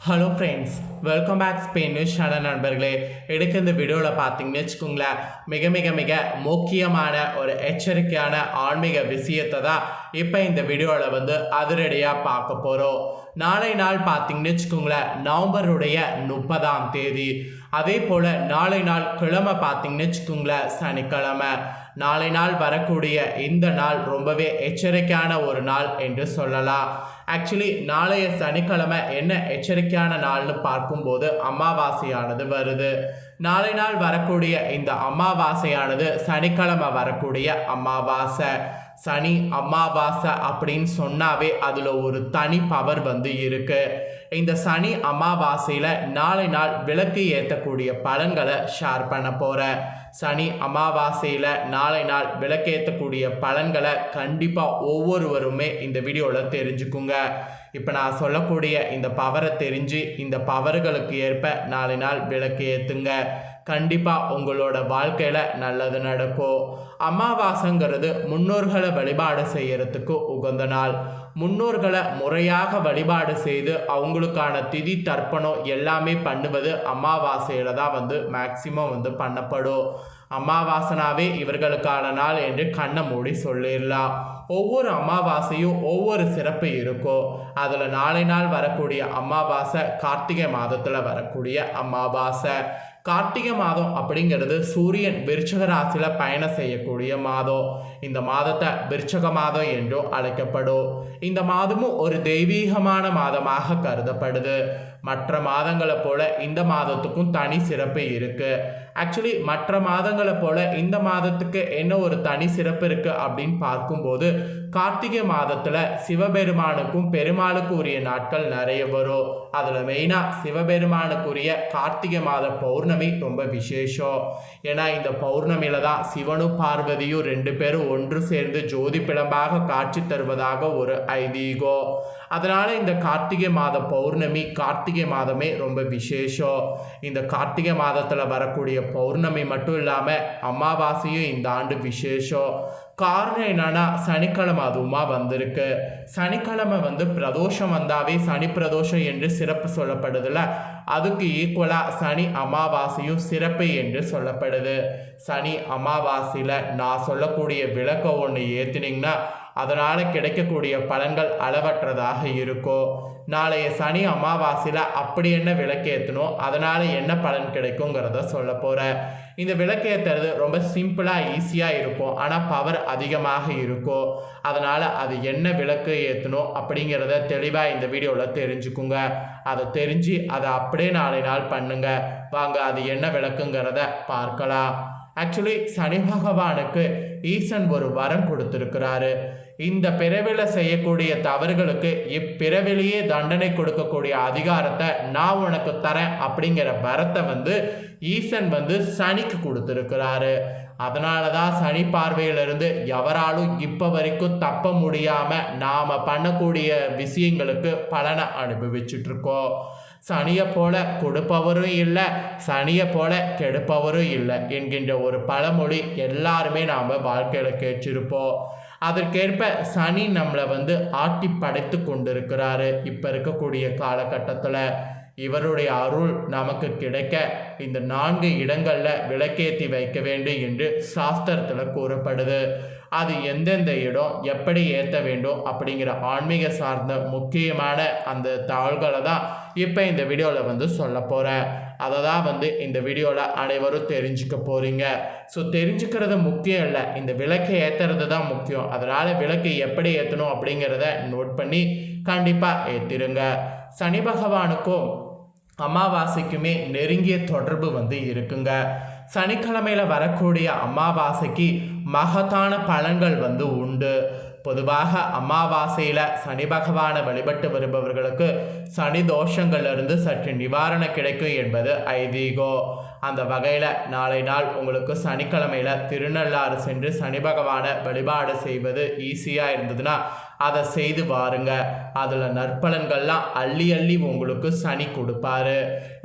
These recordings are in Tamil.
Hello friends welcome back Spain news channel நண்பர்களே. எடுக்க இந்த வீடியோவில் பார்த்தீங்கன்னு வச்சுக்கோங்களேன் மிக மிக மிக முக்கியமான ஒரு எச்சரிக்கையான ஆன்மீக விஷயத்தை தான் இப்போ இந்த வீடியோவில் வந்து அதிரடியாக பார்க்க போகிறோம் நாளை நாள் பார்த்தீங்கன்னு வச்சுக்கோங்களேன் நவம்பருடைய முப்பதாம் தேதி. அதே போல் நாளை நாள் கிழமை பார்த்தீங்கன்னு வச்சுக்கோங்களேன் சனிக்கிழமை. நாளை நாள் வரக்கூடிய இந்த நாள் ரொம்பவே எச்சரிக்கையான ஒரு நாள் என்று சொல்லலாம். ஆக்சுவலி நாளைய சனிக்கிழமை என்ன எச்சரிக்கையான நாள்னு பார்க்கும்போது அமாவாசையானது வருது. நாளை நாள் வரக்கூடிய இந்த அமாவாசையானது சனிக்கிழமை வரக்கூடிய அமாவாசை. சனி அமாவாசை அப்படின்னு சொன்னாவே அதில் ஒரு தனி பவர் வந்து இருக்குது இந்த சனி அமாவாசையில் நாளை நாள் விளக்கு ஏற்றக்கூடிய பலன்களை ஷேர் பண்ண போகிறேன் சனி அமாவாசையில் நாளை நாள் விளக்கேற்றக்கூடிய பலன்களை கண்டிப்பாக ஒவ்வொருவருமே இந்த வீடியோவில் தெரிஞ்சுக்குங்க. இப்போ நான் சொல்லக்கூடிய இந்த பவரை தெரிஞ்சு இந்த பவர்களுக்கு ஏற்ப நாளை நாள் விளக்கு ஏற்றுங்க கண்டிப்பாக உங்களோட வாழ்க்கையில் நல்லது நடக்கும். அமாவாசைங்கிறது முன்னோர்களை வழிபாடு செய்கிறதுக்கு உகந்த நாள். முன்னோர்களை முறையாக வழிபாடு செய்து அவங்களுக்கான திதி தர்ப்பணம் எல்லாமே பண்ணுவது அமாவாசையில் தான் வந்து மேக்சிமம் வந்து பண்ணப்படும். அமாவாசனாவே இவர்களுக்கான நாள் என்று கண்ணை மூடி சொல்லிடலாம். ஒவ்வொரு அமாவாசையும் ஒவ்வொரு சிறப்பு இருக்கும். அதில் நாளை நாள் வரக்கூடிய அமாவாசை கார்த்திகை மாதத்தில் வரக்கூடிய அமாவாசை. கார்த்திகை மாதம் அப்படிங்கிறது சூரியன் விருச்சக ராசியில் பயணம் செய்யக்கூடிய மாதம். இந்த மாதத்தை விருச்சக மாதம் என்றும் அழைக்கப்படும். இந்த மாதமும் ஒரு தெய்வீகமான மாதமாக கருதப்படுது. மற்ற மாதங்களை போல இந்த மாதத்துக்கும் தனி சிறப்பு இருக்கு. ஆக்சுவலி மற்ற மாதங்களை போல இந்த மாதத்துக்கு என்ன ஒரு தனி சிறப்பு இருக்கு அப்படின்னு பார்க்கும்போது கார்த்திகை மாதத்துல சிவபெருமானுக்கும் பெருமாளுக்கு உரிய நாட்கள் நிறைய வரும். அதில் மெயினாக சிவபெருமானுக்குரிய கார்த்திகை மாத பௌர்ணமி ரொம்ப விசேஷம். ஏன்னா இந்த பௌர்ணமியில தான் சிவனும் பார்வதியும் ரெண்டு பேரும் ஒன்று சேர்ந்து ஜோதி பிளம்பாக காட்சி தருவதாக ஒரு ஐதீகம். அதனால் இந்த கார்த்திகை மாத பௌர்ணமி கார்த்திகை மாதமே ரொம்ப விசேஷம். இந்த கார்த்திகை மாதத்தில் வரக்கூடிய பௌர்ணமி மட்டும் இல்லாமல் அமாவாசையும் இந்த ஆண்டு விசேஷம். காரணம் என்னன்னா சனிக்கிழமை அதுவுமா வந்திருக்கு. சனிக்கிழமை வந்து பிரதோஷம் வந்தாவே சனி பிரதோஷம் என்று சிறப்பு சொல்லப்படுதுல அதுக்கு ஈக்குவலாக சனி அமாவாசையும் சிறப்பு என்று சொல்லப்படுது. சனி அமாவாசையில் நான் சொல்லக்கூடிய விளக்க ஒன்று ஏற்றினீங்கன்னா அதனால் கிடைக்கக்கூடிய பலன்கள் அளவற்றதாக இருக்கும். நாளைய சனி அமாவாசையில் அப்படி என்ன விளக்கேற்றணும் அதனால் என்ன பலன் கிடைக்குங்கிறத சொல்ல போகிறேன் இந்த விளக்கு ஏற்றுறது ரொம்ப சிம்பிளாக ஈஸியாக இருக்கும். ஆனால் பவர் அதிகமாக இருக்கும். அதனால் அது என்ன விளக்கு ஏற்றணும் அப்படிங்கிறத தெளிவாக இந்த வீடியோவில் தெரிஞ்சுக்குங்க. அதை தெரிஞ்சு அதை அப்படியே நாளை நாள் பண்ணுங்க. வாங்க அது என்ன விளக்குங்கிறத பார்க்கலாம். ஆக்சுவலி சனி பகவானுக்கு ஈசன் ஒரு வரம் கொடுத்துருக்கிறாரு. இந்த பிறவில செய்யக்கூடிய தவறுகளுக்கு இப்பிறவிலேயே தண்டனை கொடுக்கக்கூடிய அதிகாரத்தை நான் உனக்கு தரேன் அப்படிங்கிற வரத்தை வந்து ஈசன் வந்து சனிக்கு கொடுத்துருக்கிறாரு. அதனால தான் சனி பார்வையிலிருந்து எவராலும் இப்போ வரைக்கும் தப்ப முடியாமல் நாம் பண்ணக்கூடிய விஷயங்களுக்கு பலனை அனுபவிச்சுட்டு இருக்கோம் சனியை போல கொடுப்பவரும் இல்லை சனியை போல கெடுப்பவரும் இல்லை என்கின்ற ஒரு பழமொழி எல்லாருமே நாம் வாழ்க்கையில் கேட்டிருப்போம். அதற்கேற்ப சனி நம்மளை வந்து ஆட்டி படைத்து கொண்டிருக்கிறாரு. இப்போ இருக்கக்கூடிய காலகட்டத்தில் இவருடைய அருள் நமக்கு கிடைக்க இந்த நான்கு இடங்களில் விளக்கேற்றி வைக்க வேண்டும் என்று சாஸ்திரத்தில் கூறப்படுது. அது எந்தெந்த இடம் எப்படி ஏற்ற வேண்டும் அப்படிங்கிற ஆன்மீக சார்ந்த முக்கியமான அந்த தகவல்களை தான் இப்போ இந்த வீடியோவில் வந்து சொல்ல போகிறேன் அதை தான் வந்து இந்த வீடியோவில் அனைவரும் தெரிஞ்சுக்க போகிறீங்க ஸோ தெரிஞ்சுக்கிறது முக்கியம் இல்லை. இந்த விளக்கை ஏற்றுறது தான் முக்கியம். அதனால் விளக்கை எப்படி ஏற்றணும் அப்படிங்கிறத நோட் பண்ணி கண்டிப்பாக ஏற்றிருங்க சனி பகவானுக்கும் அமாவாசைக்குமே நெருங்கிய தொடர்பு வந்து இருக்குங்க. சனிக்கிழமையில் வரக்கூடிய அமாவாசைக்கு மகத்தான பலன்கள் வந்து உண்டு. பொதுவாக அமாவாசையில் சனி பகவானை வழிபட்டு வருபவர்களுக்கு சனி தோஷங்கள்லேருந்து சற்று நிவாரணம் கிடைக்கும் என்பது ஐதீகம். அந்த வகையில் நாளை நாள் உங்களுக்கு சனிக்கிழமையில் திருநள்ளாறு சென்று சனி பகவானை வழிபாடு செய்வது ஈஸியாக இருந்ததுன்னா அதை செய்து பாருங்க. அதில் நற்பலன்கள்லாம் அள்ளி அள்ளி உங்களுக்கு சனி கொடுப்பாரு.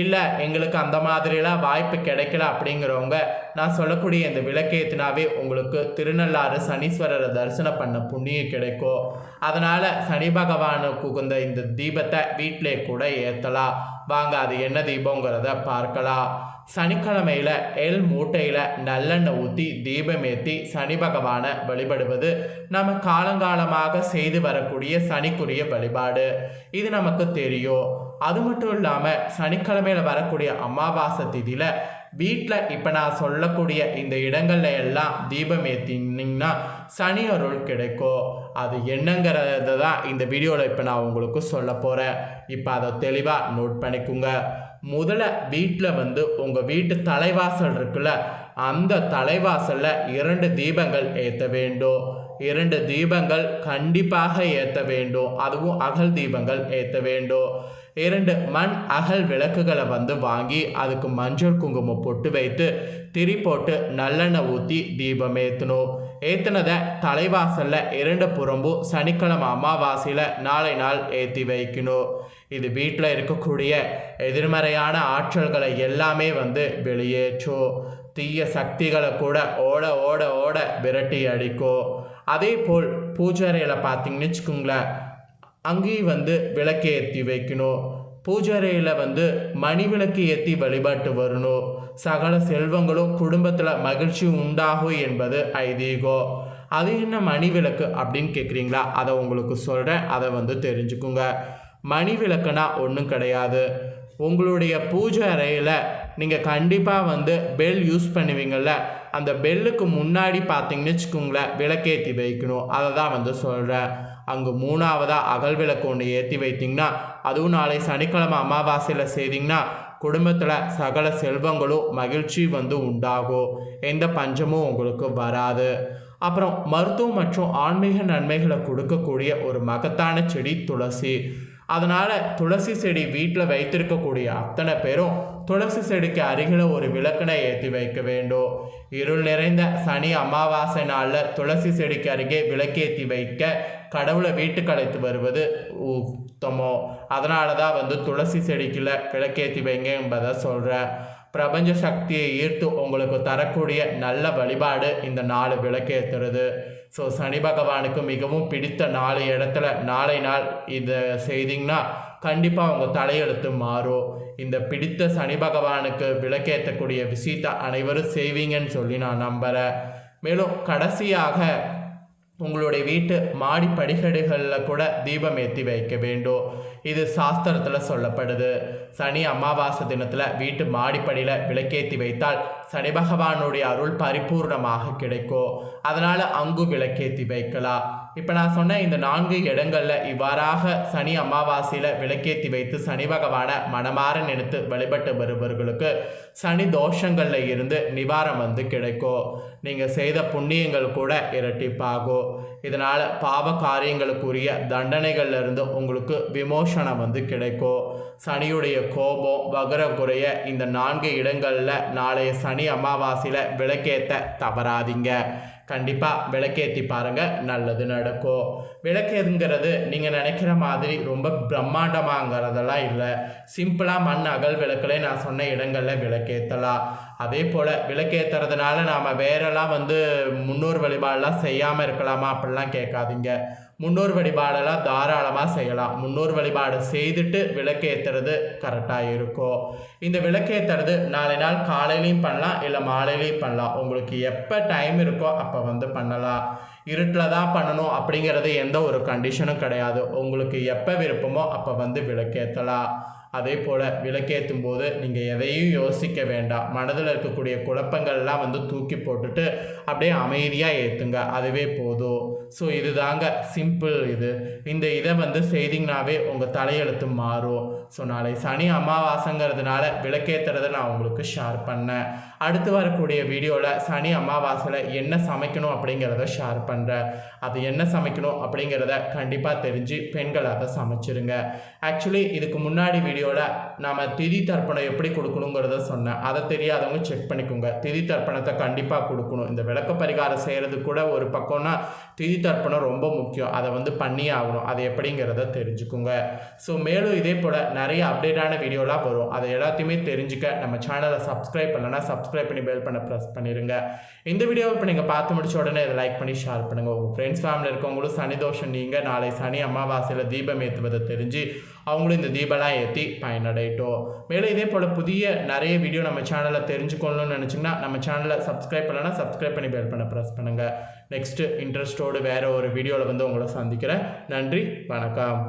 இல்லை எங்களுக்கு அந்த மாதிரிலாம் வாய்ப்பு கிடைக்கல அப்படிங்கிறவங்க நான் சொல்லக்கூடிய இந்த விளக்கேத்தினாவே உங்களுக்கு திருநள்ளாறு சனீஸ்வரரை தரிசனம் பண்ண புண்ணியம் கிடைக்கும். அதனால் சனி பகவானுக்கு உகந்த இந்த தீபத்தை வீட்டிலே கூட ஏற்றலாம் வாங்க அது என்ன தீபங்கிறத பார்க்கலாம். சனிக்கிழமையில் எல் மூட்டையில் நல்லெண்ணெய் ஊற்றி தீபம் ஏற்றி சனி பகவானை வழிபடுவது நம்ம காலங்காலமாக செய்து வரக்கூடிய சனிக்குரிய வழிபாடு. இது நமக்கு தெரியும். அது மட்டும் இல்லாமல் சனிக்கிழமையில் வரக்கூடிய அமாவாசை திதியில் வீட்டில் இப்போ நான் சொல்லக்கூடிய இந்த இடங்கள்ல எல்லாம் தீபம் ஏற்றினீங்கன்னா சனி அருள் கிடைக்கும். அது என்னங்கிறத தான் இந்த வீடியோவில் இப்போ நான் உங்களுக்கு சொல்ல போகிறேன் இப்போ அதை தெளிவாக நோட் பண்ணிக்கோங்க. முதல்ல வீட்டில் வந்து உங்கள் வீட்டு தலைவாசல் இருக்குல்ல அந்த தலைவாசலில் இரண்டு தீபங்கள் ஏற்ற வேண்டும். இரண்டு தீபங்கள் கண்டிப்பாக ஏற்ற வேண்டும். அதுவும் அகல் தீபங்கள் ஏற்ற வேண்டும். இரண்டு மண் அகல் விளக்குகளை வந்து வாங்கி அதுக்கு மஞ்சள் குங்குமம் பொட்டு வைத்து திரி போட்டு நல்லெண்ணெய் ஊற்றி தீபம் ஏற்றணும் ஏற்றினதை தலைவாசலில் இரண்டு புறம்பும் சனிக்கிழமை அமாவாசையில் நாளை நாள் ஏற்றி வைக்கணும். இது வீட்டில் இருக்கக்கூடிய எதிர்மறையான ஆற்றல்களை எல்லாமே வந்து வெளியேற்றும் தீய சக்திகளை கூட ஓட ஓட ஓட விரட்டி அடிக்கும் அதே போல் பூஜாரையில் பார்த்தீங்கன்னு வச்சுக்கோங்களேன் அங்கேயும் வந்து விளக்கு ஏற்றி வைக்கணும். பூஜாரையில் வந்து மணி விளக்கு ஏற்றி வழிபாட்டு வரணும். சகல செல்வங்களும் குடும்பத்தில் மகிழ்ச்சி உண்டாகும் என்பது ஐதீகம் அது என்ன மணி விளக்கு அப்படின்னு கேட்குறீங்களா அதை உங்களுக்கு சொல்கிறேன் அதை வந்து தெரிஞ்சுக்குங்க. மணி விளக்குனா ஒன்றும் கிடையாது. உங்களுடைய பூஜை அறையில் நீங்கள் கண்டிப்பாக வந்து பெல் யூஸ் பண்ணுவீங்கள்ல அந்த பெல்லுக்கு முன்னாடி பார்த்தீங்கன்னு வச்சுக்கோங்களேன் விளக்கேற்றி வைக்கணும். அதை தான் வந்து சொல்கிறேன் அங்கே மூணாவதாக அகல் விளக்கு ஒன்று ஏற்றி வைத்திங்கன்னா அதுவும் நாளை சனிக்கிழமை அமாவாசையில் செய்திங்கன்னா குடும்பத்தில் சகல செல்வங்களும் மகிழ்ச்சி வந்து உண்டாகும். எந்த பஞ்சமும் உங்களுக்கு வராது. அப்புறம் மருத்துவம் மற்றும் ஆன்மீக நன்மைகளை கொடுக்கக்கூடிய ஒரு மகத்தான செடி துளசி. அதனால் துளசி செடி வீட்டில் வைத்திருக்கக்கூடிய அத்தனை பேரும் துளசி செடிக்கு அருகில் ஒரு விளக்கினை ஏற்றி வைக்க வேண்டும். இருள் நிறைந்த சனி அமாவாசை நாளில் துளசி செடிக்கு அருகே விளக்கேற்றி வைக்க கடவுளை வீட்டுக்கு அழைத்து வருவது உத்தமோ அதனால தான் வந்து துளசி செடிக்குள்ள விளக்கேற்றி வைங்க என்பதை சொல்கிறேன் பிரபஞ்ச சக்தியை ஈர்த்து உங்களுக்கு தரக்கூடிய நல்ல வழிபாடு இந்த நாலு விளக்கேற்றுறது ஸோ சனி பகவானுக்கு மிகவும் பிடித்த நாலு இடத்துல நாளை நாள் இதை செய்தீங்கன்னா கண்டிப்பாக உங்கள் தலையெழுத்து மாறும். இந்த பிடித்த சனி பகவானுக்கு விளக்கேற்றக்கூடிய விஷயத்தை அனைவரும் செய்வீங்கன்னு சொல்லி நான் நம்புகிறேன் மேலும் கடைசியாக உங்களுடைய வீட்டு மாடி படிக்கடுகளில் கூட தீபம் ஏற்றி வைக்க வேண்டும். இது சாஸ்திரத்தில் சொல்லப்படுது. சனி அமாவாசை தினத்தில் வீட்டு மாடிப்படியில் விளக்கேற்றி வைத்தால் சனி பகவானுடைய அருள் பரிபூர்ணமாக கிடைக்கும். அதனால் அங்கு விளக்கேற்றி வைக்கலாம். இப்போ நான் சொன்ன இந்த நான்கு இடங்களில் இவ்வாறாக சனி அமாவாசையில் விளக்கேற்றி வைத்து சனி பகவானை மனமாற நினைத்து வழிபட்டு வருபவர்களுக்கு சனி தோஷங்களில் இருந்து நிவாரம் வந்து கிடைக்கும். நீங்கள் செய்த புண்ணியங்கள் கூட இரட்டிப்பாகும் இதனால் பாவ காரியங்களுக்குரிய தண்டனைகள்லேருந்து உங்களுக்கு விமோசனம் வந்து கிடைக்கும். சனியுடைய கோபம் வகர குறைய இந்த நான்கு இடங்களில் நாளைய சனி அமாவாசையில் விளக்கேற்ற தவறாதீங்க. கண்டிப்பாக விளக்கேற்றி பாருங்கள் நல்லது நடக்கும். விளக்கேதுங்கிறது நீங்கள் நினைக்கிற மாதிரி ரொம்ப பிரம்மாண்டமாங்கிறதெல்லாம் இல்லை. சிம்பிளாக மண் அகல் விளக்குலே நான் சொன்ன இடங்களில் விளக்கேற்றலாம் அதே போல் விளக்கேற்றுறதுனால நாம் வேறெல்லாம் வந்து முன்னோர் வழிபாடெல்லாம் செய்யாமல் இருக்கலாமா? அப்படிலாம் கேட்காதீங்க. முன்னோர் வழிபாடெல்லாம் தாராளமாக செய்யலாம். முன்னோர் வழிபாடு செய்துட்டு விளக்கேற்றுறது கரெக்டாக இருக்கும். இந்த விளக்கேற்றுறது நாளை நாள் காலையிலையும் பண்ணலாம் இல்லை மாலையிலையும் பண்ணலாம். உங்களுக்கு எப்போ டைம் இருக்கோ அப்போ அப்போ வந்து பண்ணலாம். இருட்டில் தான் பண்ணணும் அப்படிங்கிறது எந்த ஒரு கண்டிஷனும் கிடையாது. உங்களுக்கு எப்போ விருப்பமோ அப்போ வந்து விளக்கேற்றலாம் அதே போல் விளக்கேற்றும் போது நீங்கள் எதையும் யோசிக்க வேண்டாம். மனதில் இருக்கக்கூடிய குழப்பங்கள்லாம் வந்து தூக்கி போட்டுட்டு அப்படியே அமைதியாக ஏற்றுங்க அதுவே போதும். ஸோ இதுதாங்க சிம்பிள் இது. இந்த இதை வந்து செய்திங்கனாவே உங்கள் தலையெழுத்து மாறும். ஸோ நாளை சனி அமாவாசைங்கிறதுனால விளக்கேற்றுறதை நான் உங்களுக்கு ஷேர் பண்ணேன். அடுத்து வரக்கூடிய வீடியோவில் சனி அமாவாசையில் என்ன சமைக்கணும் அப்படிங்கிறத ஷேர் பண்ணுறேன் அது என்ன சமைக்கணும் அப்படிங்கிறத கண்டிப்பாக தெரிஞ்சு பெண்கள் அதை சமைச்சிருங்க. ஆக்சுவலி இதுக்கு முன்னாடி வீடியோவில் நாம் திதி தர்ப்பணம் எப்படி கொடுக்கணுங்கிறத சொன்னேன். அதை தெரியாதவங்க செக் பண்ணிக்கோங்க. திதி தர்ப்பணத்தை கண்டிப்பாக கொடுக்கணும். இந்த விளக்க பரிகாரம் செய்கிறது கூட ஒரு பக்கம்னா திதி தர்ப்பணம் ரொம்ப முக்கியம். அதை வந்து பண்ணியே ஆகணும். அது எப்படிங்கிறத தெரிஞ்சுக்குங்க. ஸோ மேலும் இதே போல் நிறைய அப்டேட்டான வீடியோலாம் வரும். அதை எல்லாத்தையுமே தெரிஞ்சுக்க நம்ம சேனலை சப்ஸ்கிரைப் பண்ணலன்னா சப்ஸ்கிரைப் பண்ணி பெல் பண்ண ப்ரெஸ் பண்ணிடுங்க இந்த வீடியோவை இப்போ நீங்கள் பார்த்து முடிச்ச உடனே இதை லைக் பண்ணி ஷேர் பண்ணுங்கள் உங்கள் ஃப்ரெண்ட்ஸ் ஃபேமிலி இருக்கவங்களும் சனி தோஷம் நீங்கள் நாளை சனி அமாவாசையில் தீபம் ஏற்றுவதை தெரிஞ்சு அவங்களும் இந்த தீபம்லாம் ஏற்றி பயனடையட்டும். மேலும் இதே போல் புதிய நிறைய வீடியோ நம்ம சேனலில் தெரிஞ்சுக்கணும்னு நினச்சிங்கன்னா நம்ம சேனலை சப்ஸ்கிரைப் பண்ணலன்னா சப்ஸ்கிரைப் பண்ணி பெல் பண்ண ப்ரெஸ் பண்ணுங்கள் நெக்ஸ்ட்டு இன்ட்ரெஸ்ட்டோடு வேறு ஒரு வீடியோவில் வந்து உங்களை சந்திக்கிறேன். நன்றி வணக்கம்.